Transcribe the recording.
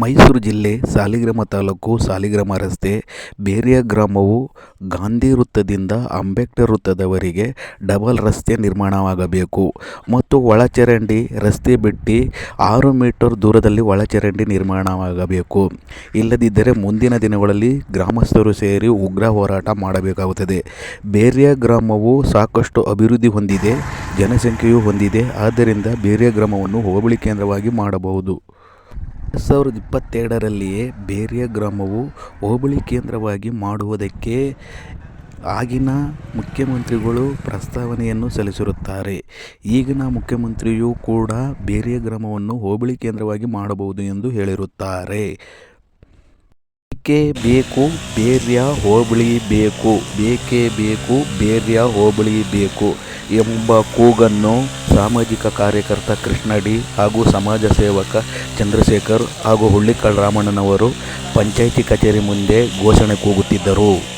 ಮೈಸೂರು ಜಿಲ್ಲೆ ಸಾಲಿಗ್ರಾಮ ತಾಲೂಕು ಸಾಲಿಗ್ರಾಮ ರಸ್ತೆ ಬೇರಿಯ ಗ್ರಾಮವು ಗಾಂಧಿ ವೃತ್ತದಿಂದ ಅಂಬೇಡ್ಕರ್ ವೃತ್ತದವರೆಗೆ ಡಬಲ್ ರಸ್ತೆ ನಿರ್ಮಾಣವಾಗಬೇಕು ಮತ್ತು ಒಳಚರಂಡಿ ರಸ್ತೆ ಬಿಟ್ಟು ಆರು ಮೀಟರ್ ದೂರದಲ್ಲಿ ಒಳಚರಂಡಿ ನಿರ್ಮಾಣವಾಗಬೇಕು. ಇಲ್ಲದಿದ್ದರೆ ಮುಂದಿನ ದಿನಗಳಲ್ಲಿ ಗ್ರಾಮಸ್ಥರು ಸೇರಿ ಉಗ್ರ ಹೋರಾಟ ಮಾಡಬೇಕಾಗುತ್ತದೆ. ಬೇರಿಯ ಗ್ರಾಮವು ಸಾಕಷ್ಟು ಅಭಿವೃದ್ಧಿ ಹೊಂದಿದೆ, ಜನಸಂಖ್ಯೆಯೂ ಹೊಂದಿದೆ, ಆದ್ದರಿಂದ ಬೇರಿಯ ಗ್ರಾಮವನ್ನು ಹೋಬಳಿ ಕೇಂದ್ರವಾಗಿ ಮಾಡಬಹುದು. ಎರಡು ಸಾವಿರದ ಇಪ್ಪತ್ತೆರಡರಲ್ಲಿಯೇ ಬೇರಿಯ ಗ್ರಾಮವು ಹೋಬಳಿ ಕೇಂದ್ರವಾಗಿ ಮಾಡುವುದಕ್ಕೆ ಆಗಿನ ಮುಖ್ಯಮಂತ್ರಿಗಳು ಪ್ರಸ್ತಾವನೆಯನ್ನು ಸಲ್ಲಿಸಿರುತ್ತಾರೆ. ಈಗಿನ ಮುಖ್ಯಮಂತ್ರಿಯೂ ಕೂಡ ಬೇರಿಯ ಗ್ರಾಮವನ್ನು ಹೋಬಳಿ ಕೇಂದ್ರವಾಗಿ ಮಾಡಬಹುದು ಎಂದು ಹೇಳಿರುತ್ತಾರೆ. ಬೇಕೇ ಬೇಕು, ಬೇರ್ಯ ಹೋಬಳಿ ಬೇಕು, ಬೇಕೇ ಬೇಕು, ಬೇರ್ಯ ಹೋಬಳಿ ಬೇಕು. ಎಂಬ ಕೂಗನ್ನು ಸಾಮಾಜಿಕ ಕಾರ್ಯಕರ್ತ ಕೃಷ್ಣ ಡಿ ಹಾಗೂ ಸಮಾಜ ಸೇವಕ ಚಂದ್ರಶೇಖರ್ ಹಾಗೂ ಹುಳ್ಳಿಕಾಳ್ ರಾಮಣ್ಣನವರು ಪಂಚಾಯಿತಿ ಕಚೇರಿ ಮುಂದೆ ಘೋಷಣೆ ಕೂಗುತ್ತಿದ್ದರು.